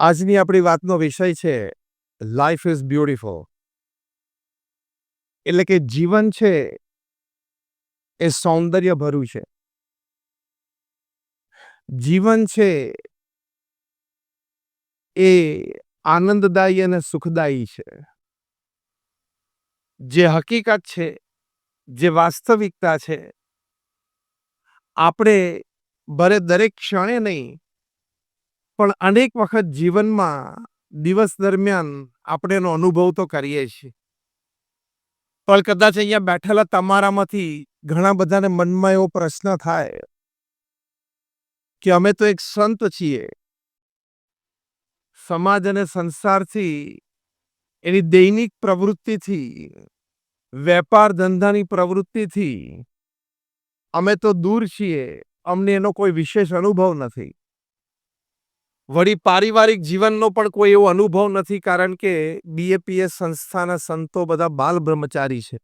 આજની આપણી વાતનો વિષય છે લાઈફ ઇઝ બ્યુટિફુલ એટલે કે જીવન છે, એ સૌંદર્ય ભર્યું છે. જીવન છે, એ આનંદદાયી અને સુખદાયી છે. જે હકીકત છે, જે વાસ્તવિકતા છે, આપણે ભલે દરેક ક્ષણે નહીં પણ અનેક વખત જીવનમાં દિવસ દરમિયાન આપણે એનો અનુભવ તો કરીએ છીએ. પણ કદાચ અહીંયા બેઠેલા તમારામાંથી ઘણા બધાને મનમાં એવો પ્રશ્ન થાય કે અમે તો એક સંત છીએ. સમાજ અને સંસારથી એની દૈનિક પ્રવૃત્તિથી, વેપાર ધંધાની પ્રવૃત્તિથી અમે તો દૂર છીએ, અમને એનો કોઈ વિશેષ અનુભવ નથી. વળી પારિવારિક જીવનનો પણ કોઈ એવો અનુભવ નથી કારણ કે બીએપીએસ સંસ્થાના સંતો બધા બાલ બ્રહ્મચારી છે.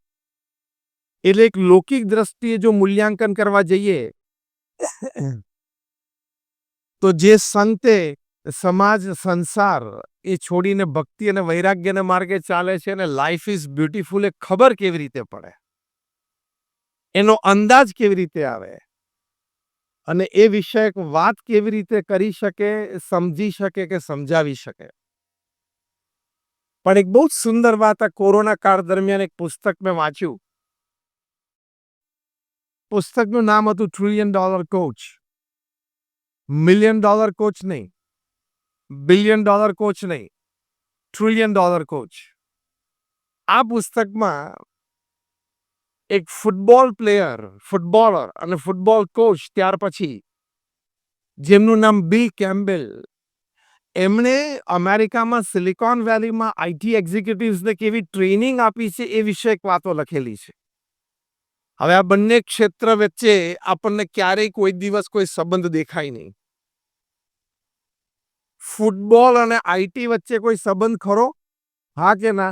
એટલે એક લૌકિક દ્રષ્ટિએ જો મૂલ્યાંકન કરવા જઈએ, તો જે સંતે સમાજ, સંસાર એ છોડીને ભક્તિ અને વૈરાગ્યના માર્ગે ચાલે છે અને લાઈફ ઇઝ બ્યુટીફુલ એ ખબર કેવી રીતે પડે? એનો અંદાજ કેવી રીતે આવે? અને એ વિષયક વાત કેવી રીતે કરી શકે, સમજી શકે કે સમજાવી શકે? પણ એક બહુ જ સુંદર વાત આ કોરોના કાળ દરમિયાન એક પુસ્તક મેં વાંચ્યું. પુસ્તકનું નામ હતું trillion dollar coach million dollar coach નહીં. બિલિયન ડોલર કોચ નહીં. ટ્રિલિયન ડોલર કોચ આ પુસ્તકમાં એક ફૂટબોલ પ્લેયર, ફૂટબોલર અને ફૂટબોલ કોચ ત્યાર પછી જેમનું નામ બી કેમ્બેલ એમણે અમેરિકામાં સિલિકોન વેલીમાં આઈટી એક્ઝિક્યુટિવ્સને કેવી ટ્રેનિંગ આપી છે એ વિશે એક વાતો લખેલી છે. હવે આ બંને ક્ષેત્ર વચ્ચે આપણને ક્યારેય કોઈ દિવસ કોઈ સંબંધ દેખાય નહીં. ફૂટબોલ અને આઈટી વચ્ચે કોઈ સંબંધ ખરો? હા કે ના?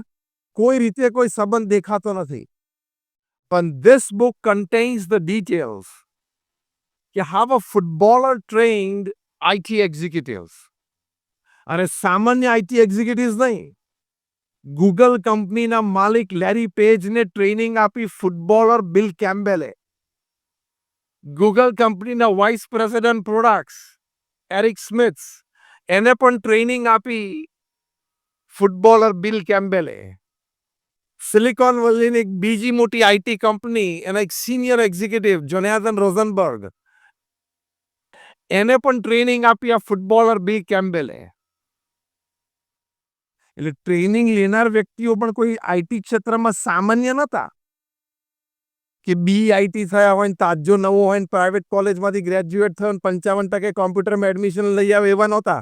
કોઈ રીતે કોઈ સંબંધ દેખાતો નથી. પણ this book contains the details. કે how a footballer trained IT executives અને સામાન્ય આઈટી એક્ઝિક્યુટિવ્સ નહીં ગૂગલ કંપનીના માલિક લેરી પેજને ટ્રેનિંગ આપી ફૂટબોલર બિલ કેમ્બેલે ગૂગલ કંપનીના vice president products Eric Smiths એને પણ ટ્રેનિંગ આપી ફૂટબોલર બિલ કેમ્બેલે સિલિકોન વેલીની એક બીજી મોટી આઈટી કંપની એના એક સિનિયર એક્ઝિક્યુટિવ જોનેથન રોઝનબર્ગ એને પણ ટ્રેનિંગ આપી આ ફૂટબોલર બી કેમ્બેલે. એટલે ટ્રેનિંગ લેનાર વ્યક્તિઓ પણ કોઈ આઈટી ક્ષેત્રમાં સામાન્ય નહોતા કે બી આઈટી થયા હોય ને તાજો નવો હોય ને પ્રાઇવેટ કોલેજમાંથી ગ્રેજ્યુએટ થયો ને પંચાવન ટકે કોમ્પ્યુટરમાં એડમિશન લઈ આવે એવા નહોતા.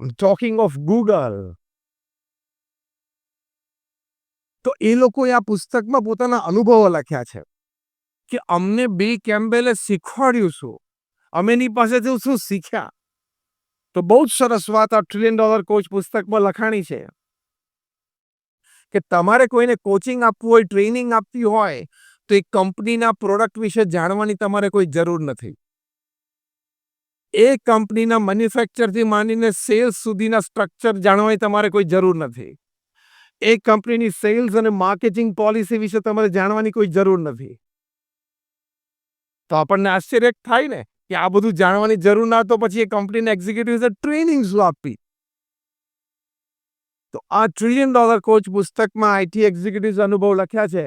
ટોકિંગ ઓફ ગૂગલ તો એ લોકોએ આ પુસ્તકમાં પોતાના અનુભવો લખ્યા છે કે અમને બે કેમ્બેલે શીખવાડ્યું શું? અમે એની પાસેથી શું શીખ્યા? તો બહુ જ સરસ વાત આ ટ્રિલિયન ડોલર કોચ પુસ્તકમાં લખાણી છે. કે તમારે કોઈને કોચિંગ આપવું હોય ટ્રેનિંગ આપવી હોય, તો એક કંપનીના પ્રોડક્ટ વિશે જાણવાની તમારે કોઈ જરૂર નથી. એ કંપનીના મેન્યુફેક્ચરથી માંડીને સેલ્સ સુધીના સ્ટ્રક્ચર જાણવાની તમારે કોઈ જરૂર નથી. એ કંપનીની સેલ્સ અને માર્કેટિંગ પોલિસી વિશે તમારે જાણવાની કોઈ જરૂર નથી. તો આપણને આશ્ચર્ય થાય ને કે આ બધું જાણવાની જરૂર ના તો પછી એ કંપનીના એક્ઝિક્યુટિવ્સે ટ્રેનિંગ શું આપી. તો આ ટ્રિલિયન ડોલર કોચ પુસ્તકમાં આઈટી એક્ઝિક્યુટિવ્સ અનુભવ લખ્યા છે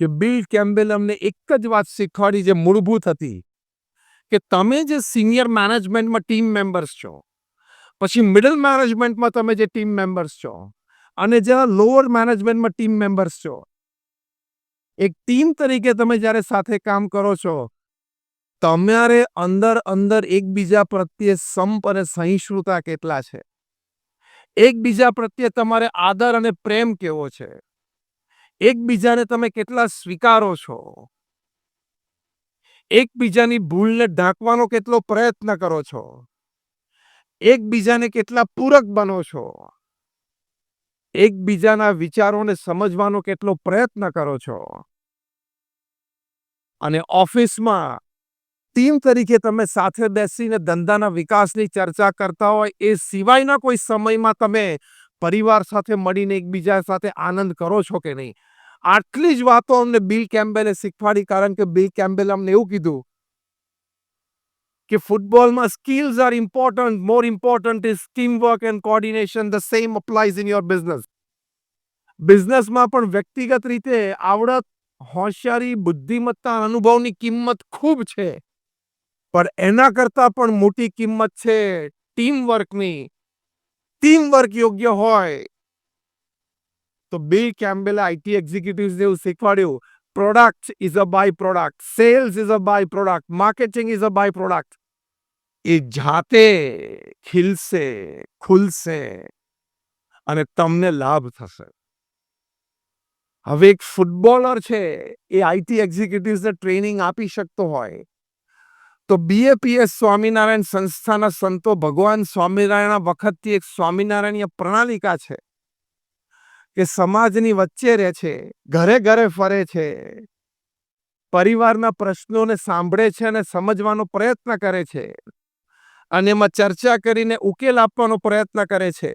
કે બિલ કેમ્બેલ અમને એક જ વાત શીખવાડી જે મૂળભૂત હતી, કે તમે જે સિનિયર મેનેજમેન્ટમાં ટીમ મેમ્બર્સ છો પછી મિડલ મેનેજમેન્ટમાં તમે જે ટીમ મેમ્બર્સ છો અને જેના લોઅર મેનેજમેન્ટમાં ટીમ મેમ્બર્સ છો, એક ટીમ તરીકે તમે જ્યારે સાથે કામ કરો છો, તમારે અંદર અંદર એકબીજા પ્રત્યે સંપ અને સહિષ્ણુતા કેટલા છે? એકબીજા પ્રત્યે તમારે આદર અને પ્રેમ કેવો છે? એકબીજાને તમે કેટલા સ્વીકારો છો? એકબીજાની ભૂલને ઢાંકવાનો કેટલો પ્રયત્ન કરો છો? એકબીજાને કેટલા પૂરક બનો છો? એકબીજાના વિચારોને સમજવાનો કેટલો પ્રયત્ન કરો છો? અને ઓફિસમાં ટીમ તરીકે તમે સાથે બેસીને ધંધાના વિકાસની ચર્ચા કરતા હોય, એ સિવાયના કોઈ સમયમાં તમે પરિવાર સાથે મળીને એકબીજા સાથે આનંદ કરો છો કે નહીં? આટલી જ વાતો અમને બિલ કેમ્બેલે શીખવાડી, કારણ કે બિલ કેમ્બેલે અમને એવું કીધું કે ફૂટબોલમાં skills are important more important is team work and coordination the same applies in your business બિઝનેસમાં પણ વ્યક્તિગત રીતે આવડત, હોશિયારી, બુદ્ધિમત્તા, અનુભવની કિંમત ખૂબ છે. પણ એના કરતાં પણ મોટી કિંમત છે ટીમ વર્કની ટીમ વર્ક યોગ્ય હોય. તો બિલ કેમ્બેલે આઈટી એક્ઝિક્યુટિવ્સને એવું શીખવાડ્યું product is a by product sales is a by product a product એ જાતે ખીલશે, ખુલશે અને તમને લાભ થશે. હવે એક ફૂટબોલર છે, એ આઈટી એક્ઝિક્યુટિવ્સને ટ્રેનિંગ આપી શકતો હોય. તો બીએપીએસ સ્વામિનારાયણ સંસ્થાના સંતો ભગવાન સ્વામિનારાયણ વખતથી એક સ્વામિનારાયણીય પ્રણાલિકા છે. કે સમાજની વચ્ચે રહે છે ઘરે ઘરે ફરે છે પરિવારના પ્રશ્નોને સાંભળે છે અને સમજવાનો પ્રયત્ન કરે છે અને એમાં ચર્ચા કરીને ઉકેલ આપવાનો પ્રયત્ન કરે છે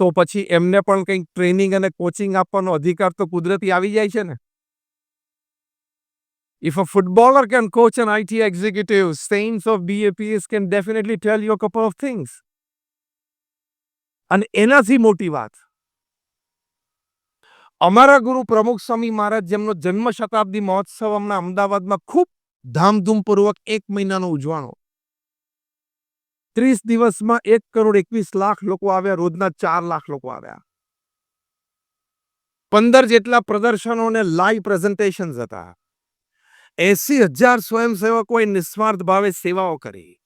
તો પછી એમને પણ કંઈક ટ્રેનિંગ અને કોચિંગ આપવાનો અધિકાર તો કુદરતી આવી જાય છે ને If a footballer can coach an IT executive, saints of BAPS can definitely tell you a couple of. અને એનાથી મોટી વાત. અમારા ગુરુ પ્રમુખ સ્વામી મહારાજ જેમનો જન્મ શતાબ્દી મહોત્સવ હમણાં અમદાવાદમાં ખૂબ ધામધૂમપૂર્વક એક મહિનાનો ઉજવાણો. ત્રીસ દિવસમાં એક કરોડ એકવીસ લાખ લોકો આવ્યા, રોજના ચાર લાખ લોકો આવ્યા. પંદર જેટલા પ્રદર્શનો અને લાઈવ પ્રેઝન્ટેશન હતા. એસી હજાર સ્વયંસેવકોએ નિસ્વાર્થ ભાવે સેવાઓ કરી.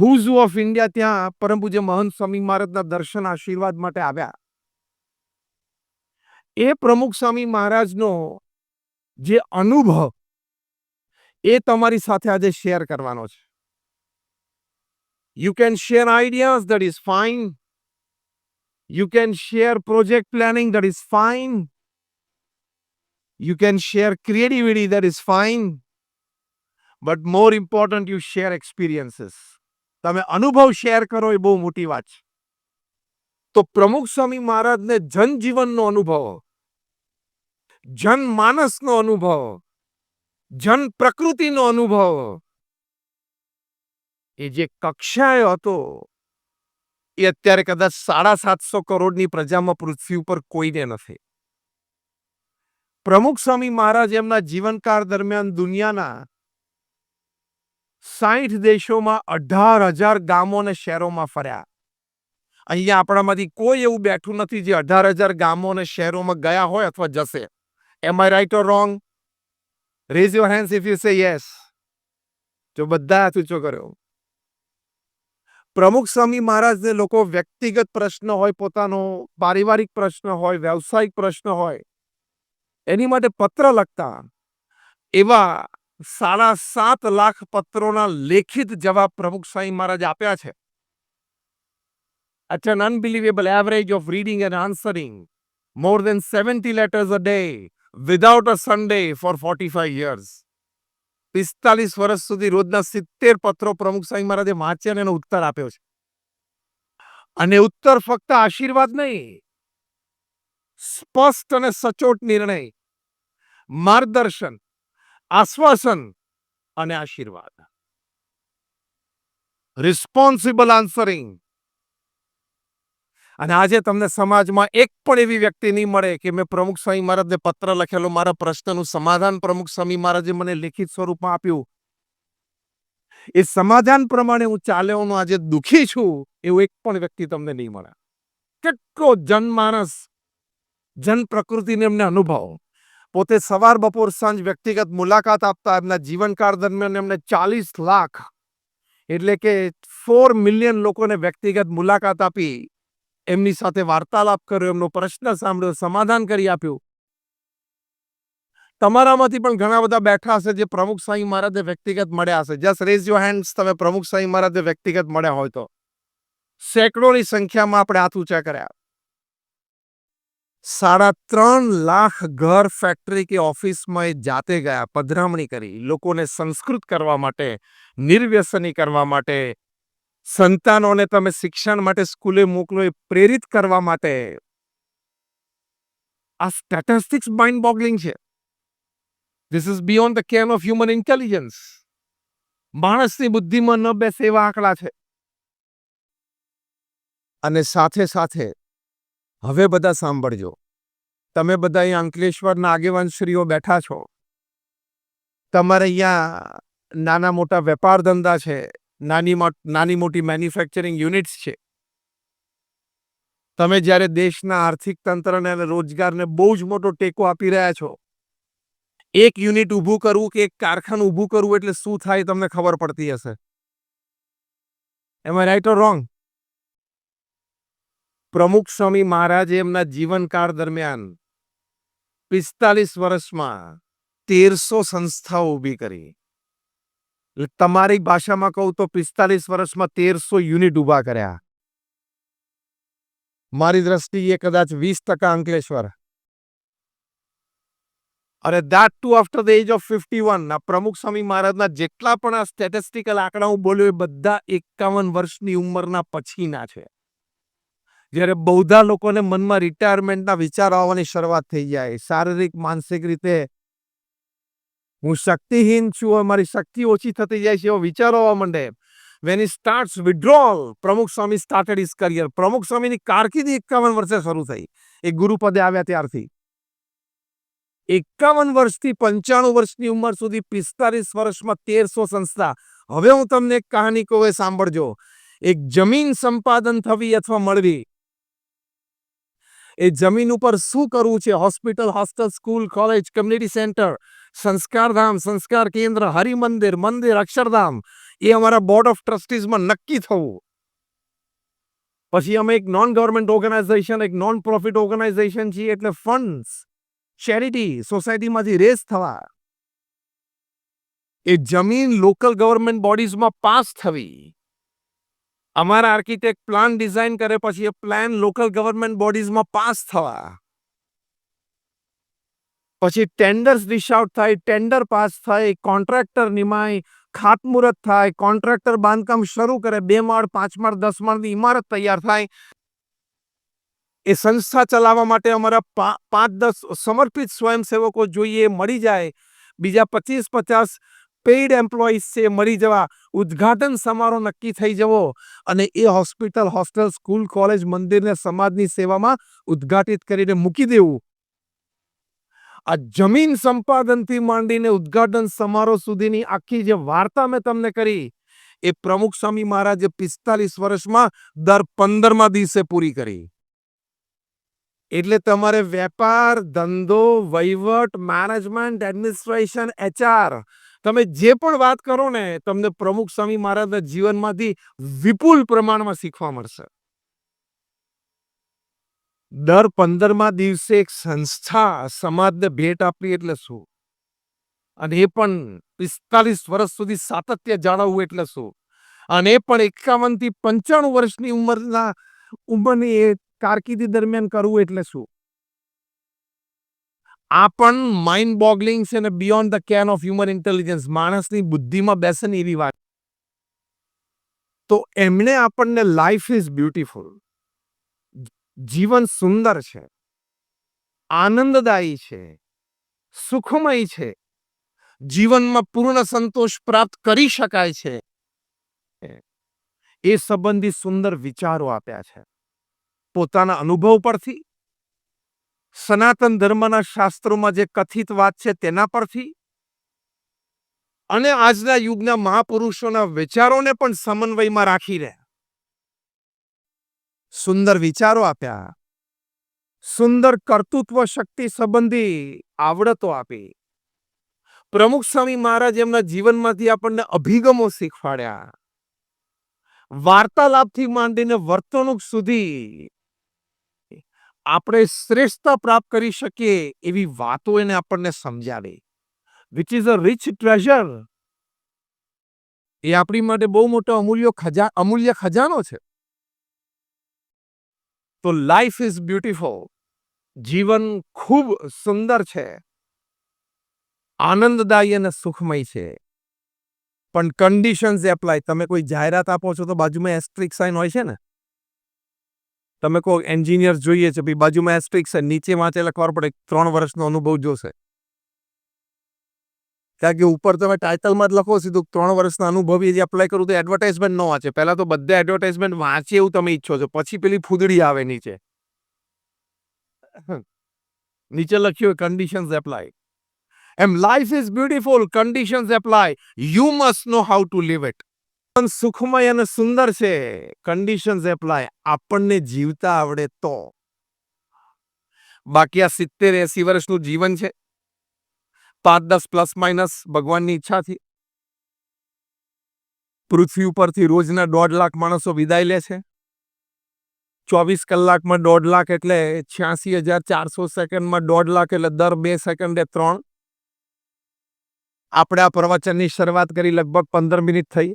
હુઝ ઓફ ઇન્ડિયા ત્યાં પરમ પૂજ્ય મહંત સ્વામી મહારાજના દર્શન આશીર્વાદ માટે આવ્યા. એ પ્રમુખ સ્વામી મહારાજનો જે અનુભવ એ તમારી સાથે આજે શેર કરવાનો છે. You can share ideas that is fine you can share project planning that is fine you can share creativity that is fine but more important you share experiences. તમે અનુભવ શેર કરો એ બહુ મોટી વાત છે. તો પ્રમુખ સ્વામી મહારાજને જનજીવનનો અનુભવ, જનમાનસનો અનુભવ જન પ્રકૃતિનો અનુભવ. એ જે કક્ષાએ હતો, એ અત્યારે કદાચ સાડા સાતસો કરોડની પ્રજામાં પૃથ્વી ઉપર કોઈને નથી. પ્રમુખ સ્વામી મહારાજ એમના જીવનકાળ દરમિયાન દુનિયાના સાઠ દેશોમાં અઢાર હજાર ગામો અને શહેરોમાં ફર્યા. અહીંયા આપણામાંથી કોઈ એવું બેઠું નથી જે અઢાર હજાર ગામો અને શહેરોમાં ગયા હોય અથવા જશે. Am I right or wrong raise your hands if you say yes જો બધા હાથ ઊંચો કર્યો. પ્રમુખ સ્વામી મહારાજને લોકો વ્યક્તિગત પ્રશ્ન હોય, પોતાનો પારિવારિક પ્રશ્ન હોય, વ્યવસાયિક પ્રશ્ન હોય, એની માટે પત્ર લખતા એવા સાડા સાત લાખ પત્રોના લેખિત જવાબ પ્રમુખ સ્વામી મહારાજ આપ્યા છે At an unbelievable average of reading and answering more than 70 letters a day without a Sunday for 45 years. પિસ્તાલીસ વર્ષ સુધી રોજના સિત્તેર પત્રો પ્રમુખ સ્વામી મહારાજે વાંચ્યા અને એનો ઉત્તર આપ્યો છે અને ઉત્તર ફક્ત આશીર્વાદ નહીં, સ્પષ્ટ અને સચોટ નિર્ણય, માર્ગદર્શન આશ્વાસન અને આશીર્વાદ. રિસ્પોન્સિબલ આન્સરિંગ અને આજે તમને સમાજમાં એક પણ એવી વ્યક્તિ નહીં મળે કે મેં પ્રમુખ સ્વામી મહારાજને પત્ર લખેલો, મારા પ્રશ્નનું સમાધાન પ્રમુખ સ્વામી મહારાજે મને લેખિત સ્વરૂપમાં આપ્યું. એ સમાધાન પ્રમાણે હું ચાલ્યોનો આજે દુઃખી છું, એવું એક પણ વ્યક્તિ તમને નહીં મળે. કેટલો જનમાનસ જન પ્રકૃતિને એમને અનુભવ. પોતે સવાર બપોર સાંજ વ્યક્તિગત મુલાકાત આપતા એમના જીવનકાળ દરમિયાન એમને ચાલીસ લાખ, એટલે કે ફોર મિલિયન લોકોને વ્યક્તિગત મુલાકાત આપી, એમની સાથે વાર્તાલાપ કર્યો, એમનો પ્રશ્ન સાંભળ્યો, સમાધાન કરી આપ્યું. તમારામાંથી પણ ઘણા બધા બેઠા હશે જે પ્રમુખ સાંઈ મહારાજે વ્યક્તિગત મળ્યા હશે. જસ્ટ રેઝ યોર હેન્ડ્સ તમે પ્રમુખ સાંઈ મહારાજે વ્યક્તિગત મળ્યા હોય તો. સેંકડોની સંખ્યામાં આપણે હાથ ઊંચા કર્યા. સાડા ત્રણ લાખ ઘર ફેક્ટરી કે ઓફિસમાં એ જાતે ગયા, પધરામણી કરી. લોકોને સંસ્કૃત કરવા માટે, નિર્વ્યસની કરવા માટે, સંતાનોને તમે શિક્ષણ માટે સ્કૂલે મોકલો એ પ્રેરિત કરવા માટે. આ સ્ટેટિસ્ટિક્સ માઇન્ડ બોગલિંગ છે. This is beyond the ken of human intelligence માણસની બુદ્ધિમાં ન બેસે એવા આંકડા છે. અને સાથે સાથે હવે બધા સાંભળજો. તમે બધા અહીં અંકલેશ્વરના આગેવાન શ્રીઓ બેઠા છો. તમારે અહીંયા નાના મોટા વેપાર ધંધા છે, નાની નાની મોટી મેન્યુફેક્ચરિંગ યુનિટ્સ છે. તમે જ્યારે દેશના આર્થિક તંત્રને અને રોજગારને બહુ જ મોટો ટેકો આપી રહ્યા છો, એક યુનિટ ઊભું કરવું કે એક કારખાનું ઊભું કરવું એટલે શું થાય તમને ખબર પડતી હશે. એમાં રાઈટ ઓર રોંગ પ્રમુખ સ્વામી મહારાજે એમના જીવનકાળ દરમિયાન પિસ્તાલીસ વર્ષમાં તેરસો સંસ્થાઓ ઊભી કરી. તમારી ભાષામાં કહું તો પિસ્તાલીસ વર્ષમાં તેરસો યુનિટ ઊભા કર્યા. મારી દ્રષ્ટિએ કદાચ વીસ ટકા અંકલેશ્વર. અને that too after the age of fifty one આ પ્રમુખ સ્વામી મહારાજના જેટલા પણ આ સ્ટેટિસ્ટિકલ આંકડા હું બોલ્યો એ બધા એકાવન વર્ષની ઉંમરના પછીના છે. જ્યારે બૌદ્ધા લોકોને મનમાં રિટાયરમેન્ટના વિચાર આવવાની શરૂઆત થઈ જાય, શારીરિક, માનસિક રીતે હું શક્તિહીન છું મારી શક્તિ ઓછી થતી જાય છે એવો વિચારો આવવા માંડે. વેન ઇ સ્ટાર્ટ્સ વિડ્રોલ પ્રમુખ સ્વામી સ્ટાર્ટેડ ઇઝ કરિયર પ્રમુખ સ્વામીની કારકિર્દી એકાવન વર્ષે શરૂ થઈ. એ ગુરુપદે આવ્યા ત્યારથી. એકાવન વર્ષથી પંચાણું વર્ષની ઉંમર સુધી પિસ્તાલીસ વર્ષમાં તેરસો સંસ્થા. હવે હું તમને એક કહાની કહું સાંભળજો. એક જમીન સંપાદન થવી અથવા મળવી. એ જમીન ઉપર શું કરવું છે? Hospital, hostel, school, college, community centre Sanskardham સંસ્કાર કેન્દ્ર, હરિમંદિર, મંદિર, અક્ષરધામ, એ અમારા બોર્ડ ઓફ ટ્રસ્ટીઝમાં નક્કી થવું. પછી અમે એક નોન ગવર્મેન્ટ ઓર્ગેનાઇઝેશન એક નોન પ્રોફિટ ઓર્ગેનાઇઝેશન છીએ એટલે ફંડ્સ ચેરિટી સોસાયટીમાંથી રેસ થવા. એ જમીન લોકલ ગવર્મેન્ટ બોડીઝમાં પાસ થવી. અમારા આર્કિટેક્ટ પ્લાન ડિઝાઇન કરે પછી એ પ્લાન લોકલ ગવર્મેન્ટ બોડીઝમાં પાસ થવા. પછી ટેન્ડર્સ ડિશ આઉટ થાય ટેન્ડર પાસ થાય કોન્ટ્રાક્ટર નિમાય ખાતમુહૂર્ત થાય કોન્ટ્રાક્ટર બાંધકામ શરૂ કરે, બે માળ, પાંચ માળ, દસ માળની ઇમારત તૈયાર થાય. એ સંસ્થા ચલાવવા માટે અમારા પાંચ દસ સમર્પિત સ્વયંસેવકો જોઈએ, મળી જાય. બીજા પચીસ પચાસ પેઇડ એમ્પ્લોઈઝ છે મરી જવા. ઉદ્ઘાટન સમારોહ નક્કી થઈ જવો અને એ હોસ્પિટલ, હોસ્ટેલ, સ્કૂલ, કોલેજ મંદિરને સમાજની સેવામાં ઉદ્ઘાટિત કરીને મૂકી દેવું. આ જમીન સંપાદનથી માંડીને ઉદ્ઘાટન સમારોહ સુધીની આખી જે વાર્તા મેં તમને કરી, એ પ્રમુખ સ્વામી મહારાજે પિસ્તાલીસ વર્ષમાં દર પંદરમા દિવસે પૂરી કરી. એટલે તમારે વેપાર, ધંધો, વહીવટ મેનેજમેન્ટ એડમિનિસ્ટ્રેશન એચઆર તમે જે પણ વાત કરો ને, તમને પ્રમુખ સ્વામી મહારાજના જીવનમાંથી વિપુલ પ્રમાણમાં શીખવા મળશે. દર પંદરમા દિવસે એક સંસ્થા સમાજને ભેટ આપવી એટલે શું? અને એ પણ પિસ્તાલીસ વર્ષ સુધી સાતત્ય જાળવવું એટલે શું? અને એ પણ એકાવનથી પંચાણું વર્ષની ઉંમરના ઉંમરની એ કારકિર્દી દરમિયાન કરવું એટલે શું? આ પણ માઇન્ડ બોગલિંગ છે અને beyond the ken of human intelligence માણસની બુદ્ધિમાં બેસે ને એવી વાત. તો એમણે આપણને લાઈફ ઇઝ બ્યુટીફુલ જીવન સુંદર છે. આનંદદાયી છે. સુખમય છે. જીવનમાં પૂર્ણ સંતોષ પ્રાપ્ત કરી શકાય છે. એ સંબંધી સુંદર વિચારો આપ્યા છે. પોતાના અનુભવ પરથી સનાતન ધર્મના શાસ્ત્રોમાં જે કથિત વાત છે તેના પરથી? અને આજના યુગના મહાપુરુષોના વિચારોને પણ સમન્વયમાં રાખી રહ્યા. સુંદર વિચારો આપ્યા. સુંદર કર્તૃત્વ શક્તિ સંબંધી આવડતો આપી. પ્રમુખ સ્વામી મહારાજ એમના જીવનમાંથી આપણને અભિગમો શીખવાડ્યા. વાર્તાલાપથી માંડીને વર્તણૂક સુધી આપણે શ્રેષ્ઠતા પ્રાપ્ત કરી શકીએ એવી વાતો એને આપણને સમજાવી. Which is a rich treasure એ આપણી માટે બહુ મોટો અમૂલ્ય ખજા, અમૂલ્ય ખજાનો છે. તો લાઈફ ઇઝ બ્યુટિફુલ જીવન ખૂબ સુંદર છે. આનંદદાયી અને સુખમય છે. પણ કન્ડિશન્સ એપ્લાય તમે કોઈ જાહેરાત આપો છો તો બાજુમાં એસ્ટ્રિક સાઇન હોય છે ને? તમે કહો એન્જિનિયર જોઈએ છે ભાઈ બાજુમાં એસ્ટ્રિક છે, નીચે વાંચે લખવા પડે ત્રણ વર્ષનો અનુભવ જોશે. કારણ કે ઉપર તમે ટાઇટલમાં જ લખો સીધું ત્રણ વર્ષના અનુભવી જે એપ્લાય કરું તો એડવર્ટાઇઝમેન્ટ ન વાંચે. પહેલાં તો બધા એડવર્ટાઇઝમેન્ટ વાંચે એવું તમે ઈચ્છો છો. પછી પેલી ફૂદડી આવે નીચે. નીચે લખ્યું conditions apply M life is beautiful conditions apply you must know how to live it પણ સુખમય અને સુંદર છે. કન્ડિશન્સ એપ્લાય આપણને જીવતા આવડે તો. બાકી આ સિત્તેર એસી વર્ષનું જીવન છે. પાંચ દસ પ્લસ માઇનસ ભગવાનની ઈચ્છાથી. પૃથ્વી ઉપરથી રોજના દોઢ લાખ માણસો વિદાય લે છે. ચોવીસ કલાકમાં દોઢ લાખ એટલે છ્યાસી હજાર ચારસો સેકન્ડમાં દોઢ લાખ એટલે દર બે સેકન્ડે ત્રણ. આપણે આ પ્રવચનની શરૂઆત કરી લગભગ પંદર મિનિટ થઈ.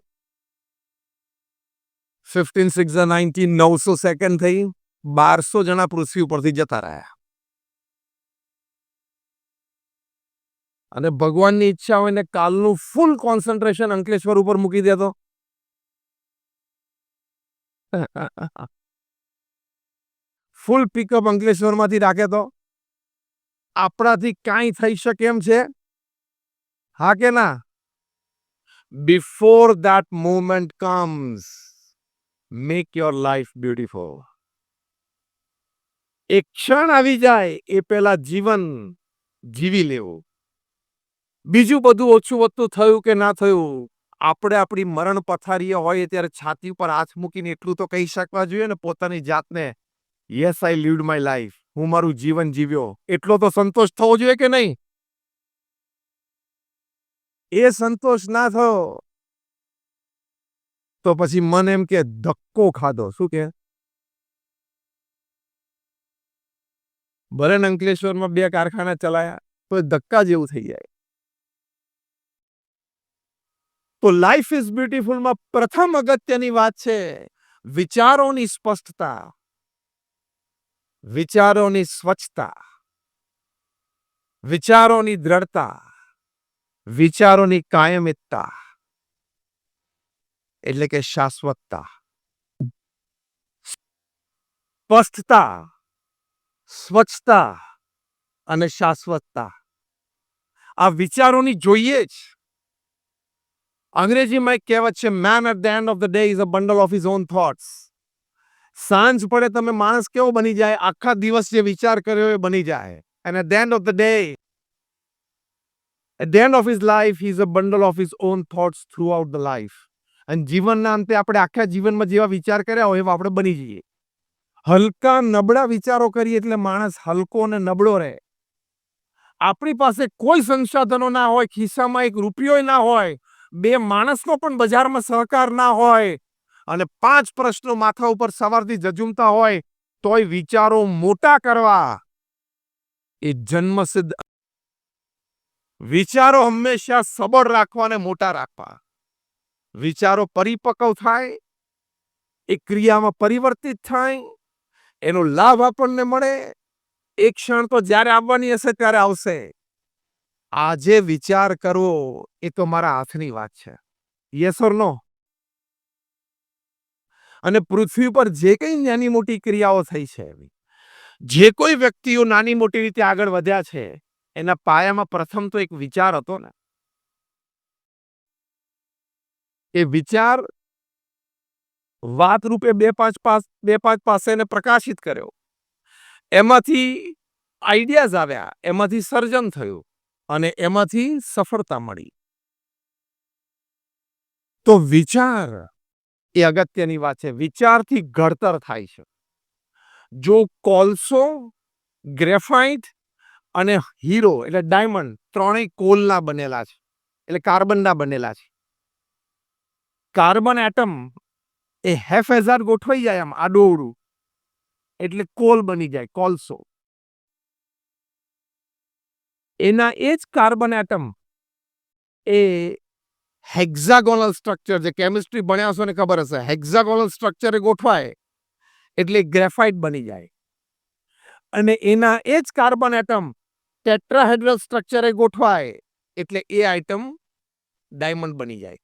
ફિફ્ટીન સિક્સ નાઇન્ટીન નવસો સેકન્ડ થઈ બારસો જણા પૃથ્વી ઉપરથી જતા રહ્યા. અને ભગવાનની ઈચ્છા હોય ને કાલનું ફૂલ કોન્સન્ટ્રેશન અંકલેશ્વર ઉપર મૂકી દેતો ફૂલ પિકઅપ અંકલેશ્વરમાંથી રાખે તો. આપણાથી કાંઈ થઈ શકે એમ છે? હા કે ના? Before that movement comes. Make your life beautiful એક ક્ષણ આવી જાય એ પેલા જીવન જીવી લેવું. બીજું બધું ઓછું વધતું થયું કે ના થયું, આપણે આપણી મરણ પથારીએ હોય ત્યારે છાતી ઉપર હાથ મૂકીને એટલું તો કહી શકવા જોઈએ ને, પોતાની જાતને yes I lived my life હું મારું જીવન જીવ્યો. એટલો તો સંતોષ થવો જોઈએ કે નહીં? એ સંતોષ ના થયો. તો પછી મન એમ કે ધક્કો ખાધો. શું કે? ભલે અંકલેશ્વરમાં બે કારખાના ચલાયા તો ધક્કા જેવું થઈ જાય. તો લાઈફ ઇઝ બ્યુટીફુલમાં પ્રથમ અગત્યની વાત છે, વિચારોની સ્પષ્ટતા. વિચારોની સ્વચ્છતા. વિચારોની દ્રઢતા. વિચારોની કાયમિતતા. એટલે કે શાશ્વતતા. સ્પષ્ટતા, સ્વચ્છતા અને શાશ્વતતા. આ વિચારોની જોઈએ જ. અંગ્રેજીમાં એક કહેવત છે man at the end of the day is a bundle of his own thoughts સાંજ પડે તમે માણસ કેવો બની જાય? આખા દિવસ જે વિચાર કર્યો એ બની જાય. And at the end of the day at the end of his life, he is a bundle of his own thoughts throughout the life. અને જીવનના અંતે આપણે આખા જીવનમાં જેવા વિચાર કર્યા હોય એવા આપણે બની જઈએ. હલકા નબળા વિચારો કરીએ એટલે માણસ હલકો અને નબળો રહે. આપણી પાસે કોઈ સંસાધનો ના હોય, ખિસ્સામાં એક રૂપિયો ના હોય, બે માણસનો પણ બજારમાં સહકાર ના હોય અને પાંચ પ્રશ્નો માથા ઉપર સવારથી જજુમતા હોય, તોય વિચારો મોટા કરવા. એ જન્મસિદ્ધ વિચારો હંમેશા સબળ રાખવા અને મોટા રાખવા. વિચારો પરિપક્વ થાય, એ ક્રિયામાં પરિવર્તિત થાય, એનો લાભ આપણને મળે એક ક્ષણ તો જ્યારે આવવાની હશે ત્યારે આવશે. આજે વિચાર કરવો, એ તો મારા હાથની વાત છે. યસ ઓર નો અને પૃથ્વી પર જે કંઈ નાની મોટી ક્રિયાઓ થઈ છે જે કોઈ વ્યક્તિઓ નાની મોટી રીતે આગળ વધ્યા છે, એના પાયામાં પ્રથમ તો એક વિચાર હતો ને એ વિચાર વાત રૂપે બે પાંચ પાસ, બે પાંચ પાસે એને પ્રકાશિત કર્યો. એમાંથી આઈડિયાઝ આવ્યા, એમાંથી સર્જન થયું અને એમાંથી સફળતા મળી. તો વિચાર એ અગત્યની વાત છે. વિચારથી ઘડતર થાય છે. જો કોલસો, ગ્રેફાઇટ અને હીરો એટલે ડાયમંડ ત્રણેય કોલના બનેલા છે. એટલે કાર્બનના બનેલા છે. કાર્બન એટમ એ હેફ હેઝાર ગોઠવાઈ જાય આમ આડોવડું. એટલે કોલ બની જાય, કોલસો. એના એ જ કાર્બન એટમ એ હેક્ઝાગોનલ સ્ટ્રક્ચર, જે કેમિસ્ટ્રી ભણ્યા હશો ને ખબર હશે, હેક્ઝાગોનલ સ્ટ્રક્ચર ગોઠવાય એટલે ગ્રેફાઇટ બની જાય. અને એના એ જ કાર્બન એટમ ટેટ્રાહેડ્રલ સ્ટ્રક્ચરે ગોઠવાય એટલે એ આઇટમ ડાયમંડ બની જાય.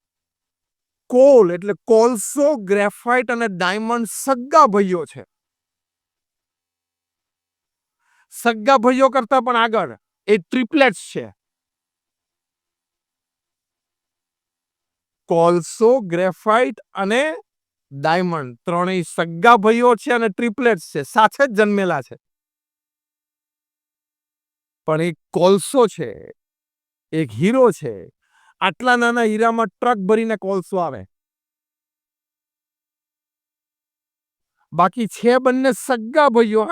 કોલ એટલે કોલસો, ગ્રેફાઇટ અને ડાયમંડ સગા ભાઈઓ છે. સગા ભાઈઓ કરતા પણ આગળ એ ટ્રિપ્લેટ્સ છે. કોલસો, ગ્રેફાઇટ અને ડાયમંડ ત્રણેય સગા ભાઈઓ છે અને ટ્રિપલેટ્સ છે. સાથે જ જન્મેલા છે. પણ એક કોલસો છે, એક હીરો છે આટલા નાના હીરામાં ટ્રક ભરીને કોલસો આવે. બાકી છે બંને સગા ભાઈઓ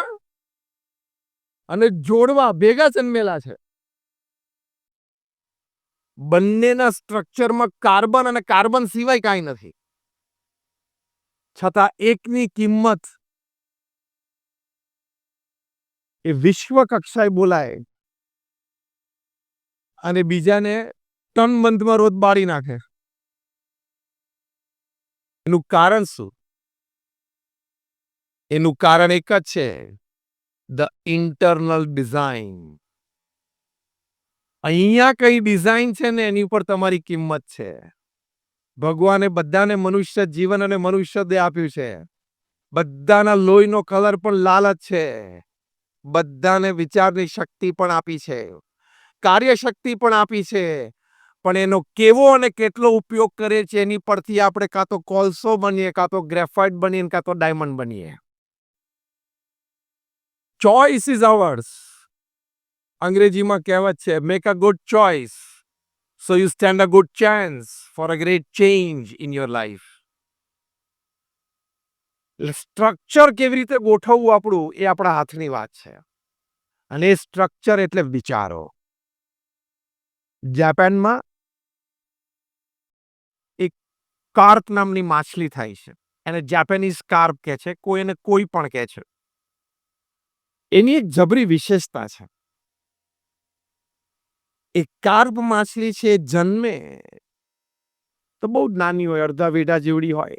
અને જોડવા ભેગા જન્મેલા છે. બંનેના સ્ટ્રક્ચરમાં કાર્બન અને કાર્બન સિવાય કાંઈ નથી. છતાં એકની કિંમત એ વિશ્વ કક્ષાએ બોલાય. અને બીજાને ટન બંધમાં રોજ બાળી નાખે. એનું કારણ શું? એનું કારણ એક જ છે. ધ ઇન્ટરનલ ડિઝાઇન અહીંયા કઈ ડિઝાઇન છે ને એની ઉપર તમારી કિંમત છે. ભગવાને બધાને મનુષ્ય જીવન અને મનુષ્ય દેહ આપ્યું છે. બધાના લોહીનો કલર પણ લાલ જ છે. બધાને વિચારની શક્તિ પણ આપી છે. કાર્યશક્તિ પણ આપી છે. પણ એનો કેવો અને કેટલો ઉપયોગ કરે છે એની પરથી આપણે કાં તો કોલસો બનીએ, કાં તો ગ્રેફાઇટ બનીએ કાં તો ડાયમંડ બનીએ. ચોઇસ ઇઝ અવર્સ અંગ્રેજીમાં કહેવત છે make a good choice so you stand a good chance for a great change in your life structure કેવી રીતે ગોઠવવું આપણું, એ આપણા હાથની વાત છે. અને એ સ્ટ્રક્ચર એટલે વિચારો. જાપાનમાં એક કાર્પ નામની માછલી થાય છે. એને જાપાનીઝ કાર્પ કહે છે. કોઈ એને કોઈ પણ કહે છે. એની એક જબરી વિશેષતા છે. એ કાર્પ માછલી છે જન્મે તો બહુ નાની હોય, અડધા વેઢા જેવડી હોય.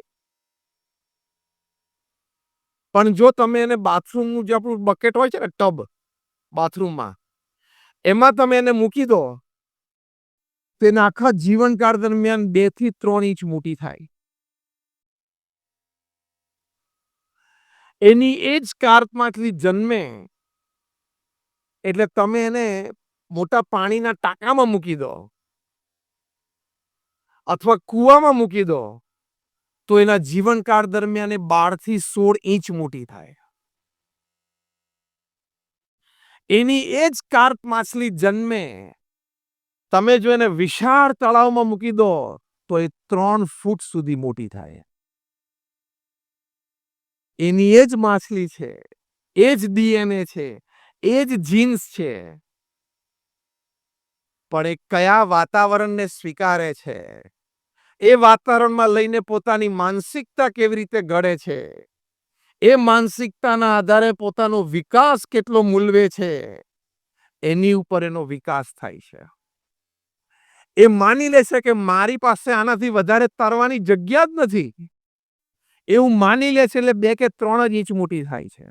પણ જો તમે એને બાથરૂમનું જે આપણું બકેટ હોય છે ને ટબ બાથરૂમમાં એમાં તમે એને મૂકી દો તેના આખા જીવનકાળ દરમિયાન બેથી ત્રણ ઇંચ મોટી થાય. એની એ જ કાર્પમાંથી જન્મે એટલે તમે એને મોટા પાણીના ટાંકામાં મૂકી દો. અથવા કૂવામાં મૂકી દો. તો એના જીવનકાળ દરમિયાન એ બારથી સોળ ઇંચ મોટી થાય. એની એ જ કાર્પ માછલી જન્મે તમે જો એને વિશાળ તળાવમાં મૂકી દો, તો એ ત્રણ ફૂટ સુધી મોટી થાય. એની એ જ માછલી છે, એ જ ડીએનએ છે, એ જ જીન્સ છે. પણ એ કયા વાતાવરણને સ્વીકારે છે? એ વાતાવરણમાં લઈને પોતાની માનસિકતા કેવી રીતે ઘડે છે? એ માનસિકતાના આધારે પોતાનો વિકાસ કેટલો મૂલવે છે? એની ઉપર એનો વિકાસ થાય છે. એ માની લેશે કે મારી પાસે આનાથી વધારે તરવાની જગ્યા જ નથી. એવું માની લે છે એટલે બે કે ત્રણ જ ઇંચ મોટી થાય છે.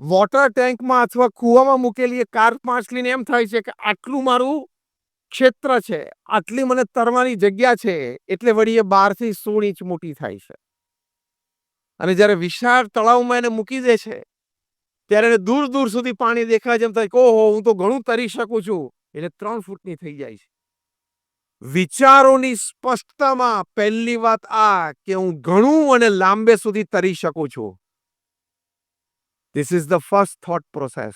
વોટર ટેન્કમાં અથવા કૂવામાં મૂકેલી એ કાર પાંચલીને એમ થાય છે કે આટલું મારું ક્ષેત્ર છે, આટલી મને તરવાની જગ્યા છે, એટલે વળી એ બારથી સોળ ઇંચ મોટી થાય છે. અને જ્યારે વિશાળ તળાવમાં એને મૂકી દે છે, ત્યારે એને દૂર દૂર સુધી પાણી દેખાય જેમ થાય કે ઓહો, હું તો ઘણું તરી શકું છું. એટલે ત્રણ ફૂટની થઈ જાય છે. વિચારોની સ્પષ્ટતામાં પહેલી વાત આ કે હું ઘણું અને લાંબે સુધી તરી શકું છું. This is the first thought process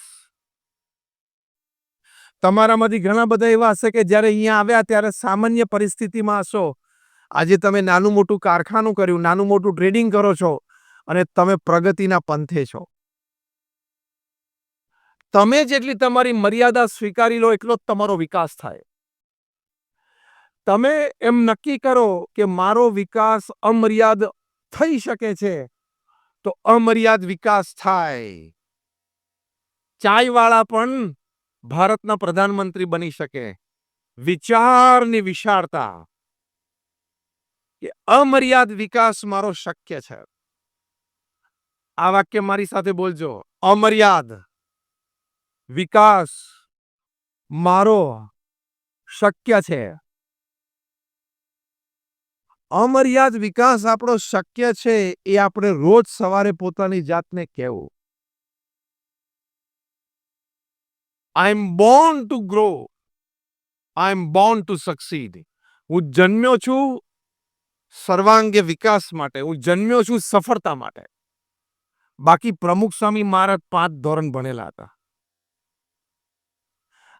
તમારામાંથી ઘણા બધા એવા હશે કે જ્યારે અહીંયા આવ્યા ત્યારે સામાન્ય પરિસ્થિતિમાં હશો. આજે તમે નાનું મોટું કારખાનું કર્યું, નાનું મોટું ટ્રેડિંગ કરો છો અને તમે પ્રગતિના પંથે છો. તમે જેટલી તમારી મર્યાદા સ્વીકારી લો, એટલો જ તમારો વિકાસ થાય. તમે એમ નક્કી કરો કે મારો વિકાસ અમર્યાદ થઈ શકે છે, તો અમર્યાદ વિકાસ થાય. ચાયવાળા પણ ભારતના પ્રધાનમંત્રી બની શકે. વિચારની વિશાળતા. કે અમર્યાદ વિકાસ મારો શક્ય છે. આ વાક્ય મારી સાથે બોલજો. અમર્યાદ. વિકાસ મારો શક્ય છે. અમર્યાદ વિકાસ આપણો શક્ય છે એ આપણે રોજ સવારે પોતાની જાતને કહેવું. I am born to grow I am born to succeed હું જન્મ્યો છું સર્વાંગે વિકાસ માટે. હું જન્મ્યો છું સફળતા માટે. બાકી પ્રમુખ સ્વામી મહારાજ પાંચ ધોરણ ભણેલા હતા.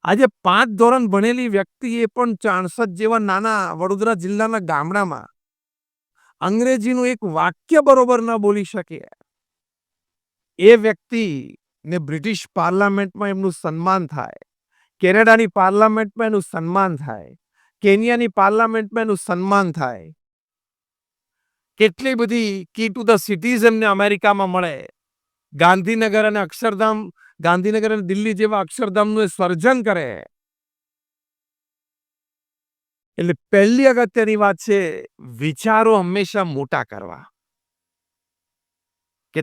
આજે પાંચ ધોરણ ભણેલી વ્યક્તિએ પણ ચાણસદ જેવા નાના વડોદરા જિલ્લાના ગામડામાં અંગ્રેજીનું એક વાક્ય બરોબર ન બોલી શકે. એ વ્યક્તિ ને બ્રિટિશ પાર્લામેન્ટમાં એમનું સન્માન થાય, કેનેડાની પાર્લામેન્ટમાં એનું સન્માન થાય, કેનિયાની પાર્લામેન્ટમાં એનું સન્માન થાય. કેટલી બધી કી ટુ ધ સિટીઝનને અમેરિકામાં મળે. ગાંધીનગર અને અક્ષરધામ, ગાંધીનગર અને દિલ્હી જેવા અક્ષરધામનું સર્જન કરે. એટલે પહેલી અગત્યની વાત છે, વિચારો હંમેશા મોટા કરવા. કે